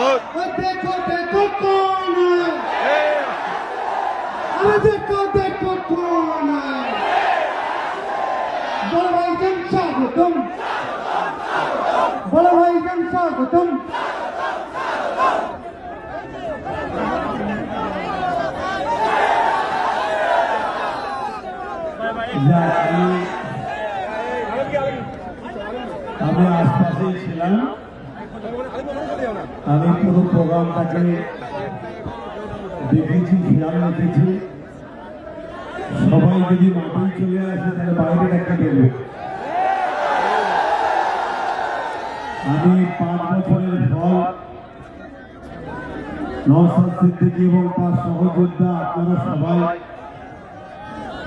দেখো দেখো কোন আরে দেখো দেখো কোন বড় ভাই কেন স্বাগতম বড় ভাই কেন স্বাগতম আমরা আশপাশেই ছিলাম আমি পুরো প্রোগ্রামটাকে দেখেছি খেয়াল রেখেছি। সবাই যদি মাঠে চলে আসে, তাহলে বাইরে একটা দেবে আমি পাঁচ বছরের ফল নওসাদ সিদ্দিকী এবং তার সহযোদ্ধা, আপনারা সবাই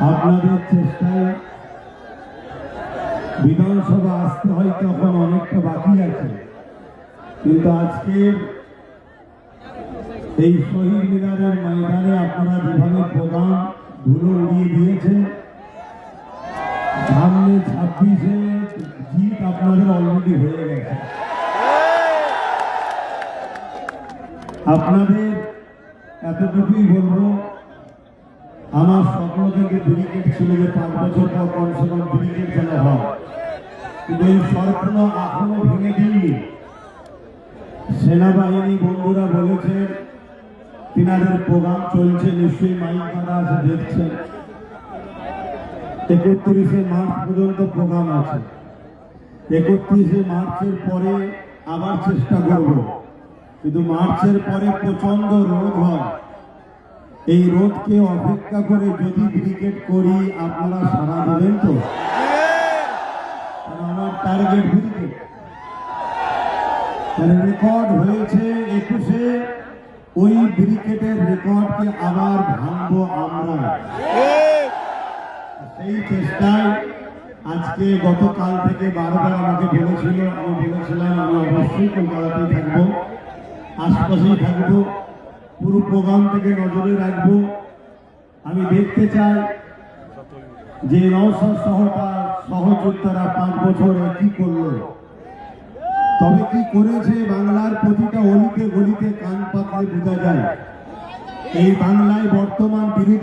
আপনাদের চেষ্টায় বিধানসভা আসতে হয়, তখন অনেকটা বাকি আছে। কিন্তু আজকের এই শহীদ মিনারের ময়দানে আপনারা যেভাবে প্রধান ধুলো উড়িয়ে দিয়েছেন, সামনে ছাব্বিশে জিত আপনাদের অলরেডি হয়ে গেছে। আপনাদের এতটুকুই বলব, আমার স্বপ্ন থেকে ব্রিগেড ছিল যে পাঁচ বছর পর কমসে কম ব্রিগেড যেন হয়, কিন্তু এই স্বপ্ন এখনও সেনাবাহিনী বন্ধুরা বলেছেন, তিনাদের প্রোগ্রাম চলছে, নিশ্চয়ই মাইক মারা আছে, দেখছেন। একত্রিশে মার্চ পর্যন্ত প্রোগ্রাম আছে। একত্রিশে মার্চের পরে আবার চেষ্টা করব। কিন্তু মার্চের পরে প্রচণ্ড রোদ হয়। এই রোদকে অপেক্ষা করে যদি ক্রিকেট করি, আপনারা সারা দেবেন তো? আমার টার্গেট ক্রিকেট মানে রেকর্ড হয়েছে একুশে, ওই ক্রিকেটের রেকর্ডকে আবার ভাঙবো আমরা। সেই চেষ্টায় আজকে গতকাল থেকে বারবার আমাকে বলেছিল, আমি বলেছিলাম, আমি অবশ্যই কলকাতাতেই থাকব, আশপাশেই থাকব, পুরো প্রোগ্রাম থেকে নজরে রাখব। আমি দেখতে চাই যে নৌসাদ সহটা সহযোদ্ধারা পাঁচ বছরে কি করল। তবে কি করেছে বাংলার প্রতিটা অলিতে গলিতে কান পাতলে বোঝা যায়। এই বাংলায় বর্তমান বিরোধী